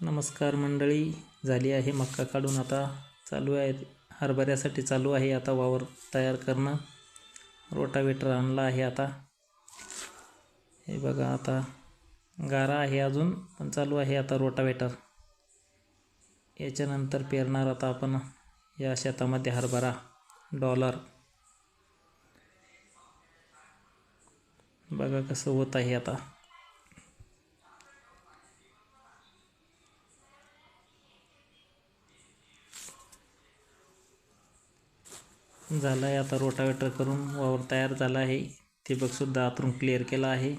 नमस्कार मंडळी झाली आहे मक्का काढून. आता चालू आहे हरभऱ्यासाठी चालू आहे आता वावर तयार करणं. रोटावेटर आणला आहे आता. हे बघा आता गारा आहे अजून पण चालू आहे आता रोटावेटर. याच्यानंतर पेरणार आता आपण या शेतामध्ये हरभरा डॉलर. बघा कसं होत आहे आता. झालं आहे आता रोटावेटर करून वावर तयार झाला आहे. ठिबकसुद्धा आतरून क्लिअर केला आहे.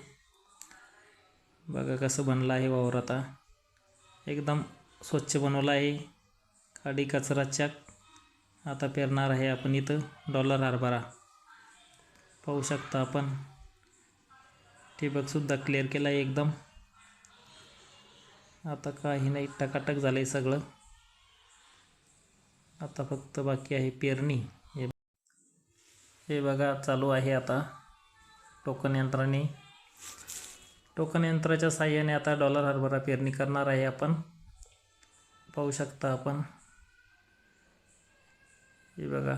बघा कसं बनलं आहे वावर आता. एकदम स्वच्छ बनवलं आहे. काडी कचरा चक. आता पेरणार आहे आपण इथं डॉलर हरभरा. पाहू शकता आपण. ठिबकसुद्धा क्लिअर केला आहे एकदम. आता काही नाही टकाटक झालं आहे सगळं. आता फक्त बाकी आहे पेरणी. हे बघा चालू आहे आता टोकन यंत्राने. टोकन यंत्राच्या साह्याने आता डॉलर हरभरा पेरणी करणार आहे आपण. पाहू शकता आपण. हे बघा.